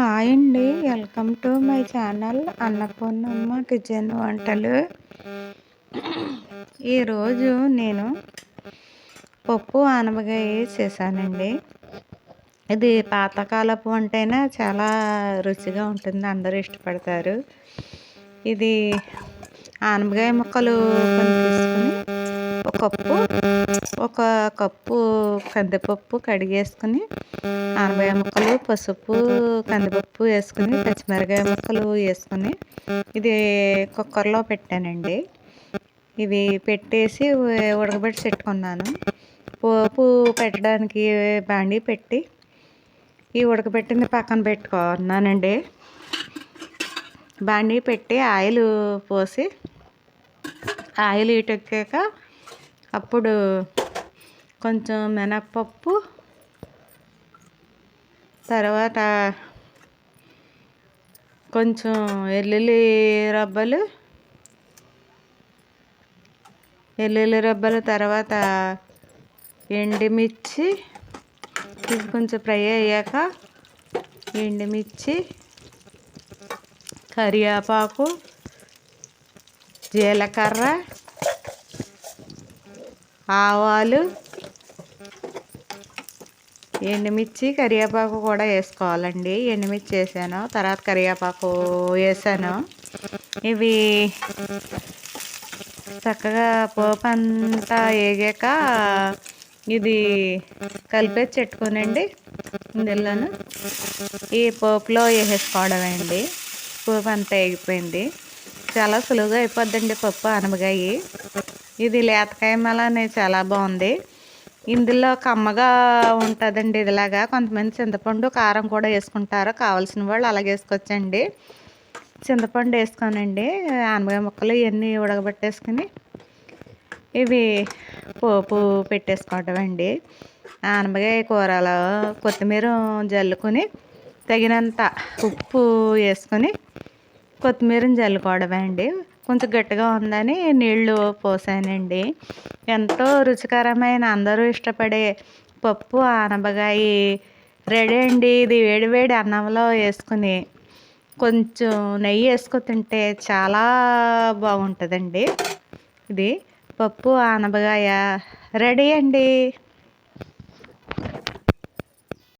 Hi అండి. Welcome to my channel Annapurnamma kitchen వంటలు. ఈరోజు నేను పప్పు ఆనపకాయ చేశానండి. ఇది పాతకాలపు వంటైనా చాలా రుచిగా ఉంటుంది అందరూ ఇష్టపడతారు. ఇది ఆనపకాయ ముక్కలు కొన్ని తీసుకుని ఒక కప్పు ఒక కప్పు కందిపప్పు కడిగేసుకుని ఆనపకాయ ముక్కలు పసుపు కందిపప్పు వేసుకుని పచ్చిమిరకాయ ముక్కలు వేసుకుని ఇది కుక్కర్లో పెట్టానండి. ఇవి పెట్టేసి ఉడకబెట్టి పెట్టుకున్నాను. పోపు పెట్టడానికి బాండి పెట్టి ఈ ఉడకబెట్టింది పక్కన పెట్టుకున్నానండి. బాండి పెట్టి ఆయిల్ పోసి ఆయిల్ ఇటెక్కాక అప్పుడు కొంచెం మినప్పప్పు తర్వాత కొంచెం వెల్లుల్లి రబ్బలు వెల్లుల్లి రబ్బలు తర్వాత ఎండుమిర్చి ఇది కొంచెం ఫ్రై అయ్యాక ఎండుమిర్చి కరివేపాకు జీలకర్ర ఆవాలు ఎండుమిర్చి కరివేపాకు కూడా వేసుకోవాలండి. ఎండుమిర్చి వేసాను. తర్వాత కరివేపాకు వేసాను. ఇవి చక్కగా పోపు అంతా వేగాక ఇది కలిపేసి పెట్టుకోనండి ఇందులోను ఈ పోపులో వేసేసుకోవడం అండి. పోపు అంతా వేగిపోయింది. చాలా సులువుగా అయిపోద్దండి పప్పు అనబగాయి ఇది లేతకాయ మలానే చాలా బాగుంది. ఇందులో కమ్మగా ఉంటుందండి ఇదిలాగా. కొంతమంది చింతపండు కారం కూడా వేసుకుంటారు. కావాల్సిన వాళ్ళు అలాగే వేసుకోవచ్చండి. చింతపండు వేసుకోనండి. ఆనపకాయ ముక్కలు ఇవన్నీ ఉడకబెట్టేసుకుని ఇవి పోపు పెట్టేసుకోవటం అండి ఆనపకాయ కూరలో కొత్తిమీర జల్లుకొని తగినంత ఉప్పు వేసుకొని కొత్తిమీరని జల్లుకోవడమే అండి. కొంచెం గట్టిగా ఉందని నీళ్ళు పోసానండి. ఎంతో రుచికరమైన అందరూ ఇష్టపడే పప్పు ఆనపకాయ రెడీ అండి. ఇది వేడివేడి అన్నంలో వేసుకుని కొంచెం నెయ్యి వేసుకొని తింటే చాలా బాగుంటుందండి. ఇది పప్పు ఆనబకాయ రెడీ అండి.